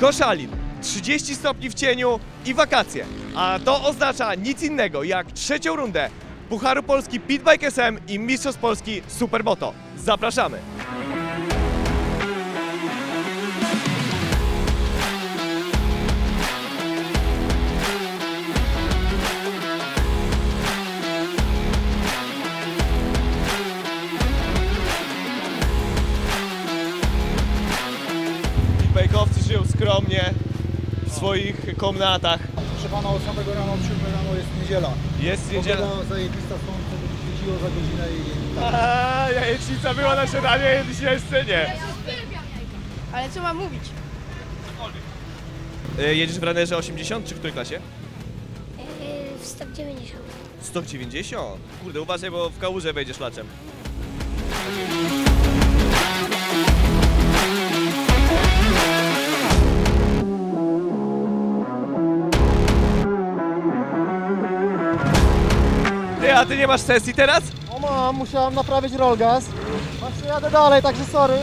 Koszalin, 30 stopni w cieniu i wakacje. A to oznacza nic innego jak trzecią rundę Pucharu Polski Pitbike SM i Mistrzostw Polski Supermoto. Zapraszamy! Pitbike'owcy żyją skromnie w swoich komnatach. Proszę pana, od samego rana, od 7 rano jest niedziela. Jest niedziela. Pogoda zajebista, słońce świeciło za godzinę i tak. A, jajecznica była na śniadanie, dzisiaj jeszcze nie. Ale co mam mówić? E, Jedziesz w ranerze 80 czy w której klasie? Yy, w 190. 190? Kurde, uważaj, bo w kałużę wejdziesz laczem. A ty nie masz sesji teraz? O mam, musiałem naprawić rollgas. Właśnie jadę dalej, także sorry.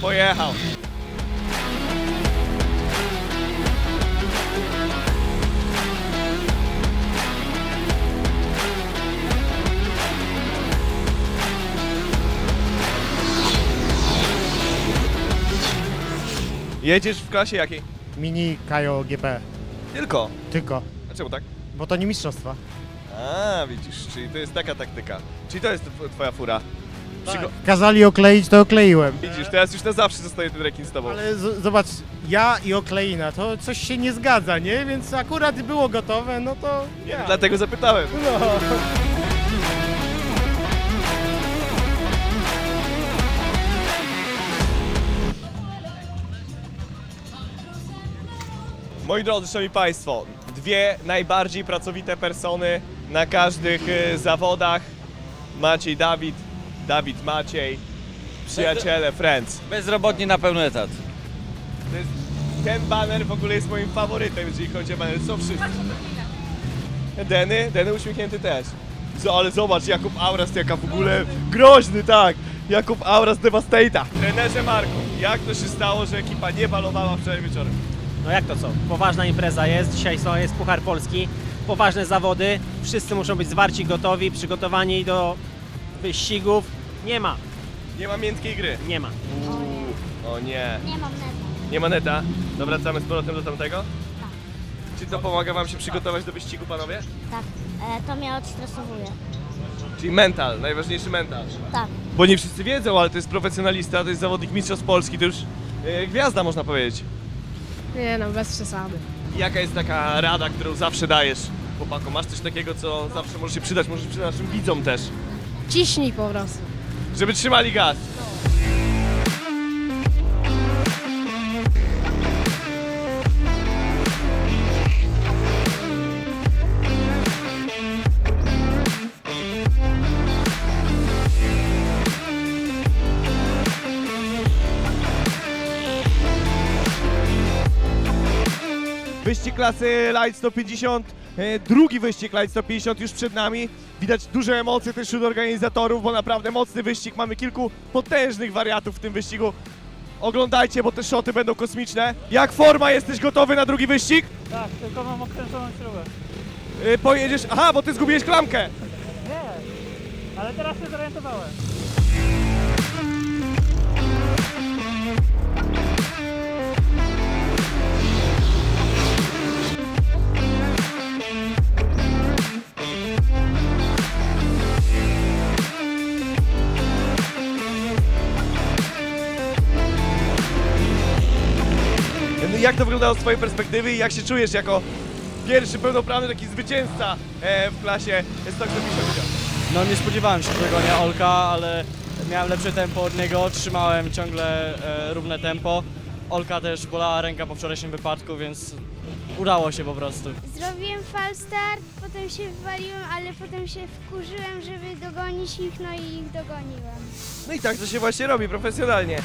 Pojechał. Jedziesz w klasie jakiej? Mini Kajo GP. Tylko. Tylko. A czemu tak? Bo to nie mistrzostwa. A, widzisz, czyli to jest taka taktyka. Czyli to jest tw- twoja fura. Przygo- Kazali okleić, to okleiłem. Widzisz, teraz już na zawsze zostaje ten rekin z tobą. Ale z- zobacz, ja i okleina, to coś się nie zgadza, nie? Więc akurat było gotowe, no to ja. Dlatego zapytałem. No. Moi drodzy, szanowni państwo, dwie najbardziej pracowite persony na każdych e, zawodach. Maciej, Dawid, Dawid, Maciej, przyjaciele, friends. Bezrobotni na pełny etat. Ten baner w ogóle jest moim faworytem, jeżeli chodzi o baner. Są wszyscy. Deny, Deny uśmiechnięty też. Co, ale zobacz, Jakub Auras jaka w ogóle groźny, tak. Jakub Auras Devastata. Trenerze Marku, jak to się stało, że ekipa nie balowała wczoraj wieczorem? No jak to co? Poważna impreza jest, dzisiaj są- jest Puchar Polski, poważne zawody, wszyscy muszą być zwarci, gotowi, przygotowani do wyścigów. Nie ma, Nie ma miętkiej gry. nie ma. Uuu, o nie. Nie mam neta. Nie ma neta. Wracamy z powrotem do tamtego? Czy to pomaga wam się przygotować do wyścigu, panowie? Tak, e, to mnie odstresowuje. Czyli mental, najważniejszy mental. Tak. Bo nie wszyscy wiedzą, ale to jest profesjonalista, to jest zawodnik mistrzostw Polski, to już e, gwiazda można powiedzieć. Nie no, bez przesady. Jaka jest taka rada, którą zawsze dajesz chłopakom? Masz coś takiego, co zawsze może się przydać, może się przydać naszym widzom też, Ciśnij po prostu. żeby trzymali gaz. Wyścig klasy Light 150, e, drugi wyścig Light 150 już przed nami. Widać duże emocje też wśród organizatorów, bo naprawdę mocny wyścig. Mamy kilku potężnych wariatów w tym wyścigu. Oglądajcie, bo te szoty będą kosmiczne. Jak forma, jesteś gotowy na drugi wyścig? Tak, tylko mam okręconą śrubę. E, Pojedziesz... Aha, bo ty zgubiłeś klamkę. Nie, ale teraz się zorientowałem. Jak to wyglądało z twojej perspektywy i jak się czujesz jako pierwszy pełnoprawny taki zwycięzca e, w klasie 150? No nie spodziewałem się tego, nie Olka, ale miałem lepsze tempo od niego, trzymałem ciągle e, równe tempo. Olka też bolała ręka po wczorajszym wypadku, więc udało się po prostu. Zrobiłem falstart, potem się wywaliłem, ale potem się wkurzyłem, żeby dogonić ich, no i ich dogoniłem. No i tak to się właśnie robi, profesjonalnie.